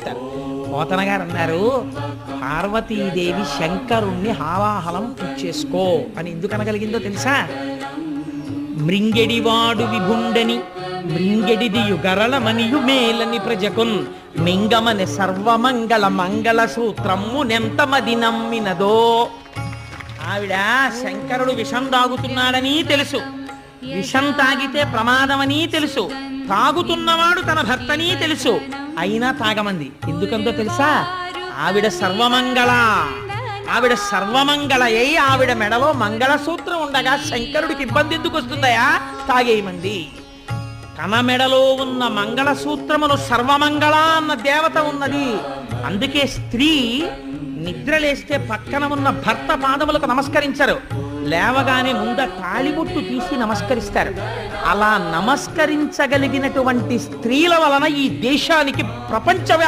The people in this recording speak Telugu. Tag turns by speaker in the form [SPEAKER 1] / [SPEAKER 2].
[SPEAKER 1] చెప్తారు పోతన గారు అన్నారు పార్వతీదేవి శంకరుణ్ణి హావాహలం పుచ్చేసుకో అని ఎందుకు అనగలిగిందో తెలుసా? మృంగెడివాడు విభుండని మృంగెడిది యుగరళమనియు మేలని ప్రజకున్ మింగమని సర్వమంగళ మంగళ సూత్రము నెంతమది నమ్మినదో. ఆవిడ శంకరుడు విషం తాగుతున్నాడని తెలుసు. విషం తాగితే ప్రమాదమని తెలుసు. తాగుతున్నవాడు తన భర్తని తెలుసు. అయినా తాగమంది ఎందుకందో తెలుసా? ఆవిడ సర్వమంగళ. ఆవిడ సర్వమంగళ. అయి ఆవిడ మెడలో మంగళసూత్రం ఉండగా శంకరుడికి ఇబ్బంది ఎందుకు వస్తుందయా తాగేయమంది తన మెడలో ఉన్న మంగళసూత్రమును సర్వమంగళ అన్న దేవత ఉన్నది. అందుకే స్త్రీ నిద్రలేస్తే పక్కన ఉన్న భర్త పాదములకు నమస్కరించరు. లేవగానే ముంద తాళిబొట్టు తీసి నమస్కరిస్తారు. అలా నమస్కరించగలిగినటువంటి స్త్రీల వలన ఈ దేశానికి ప్రపంచ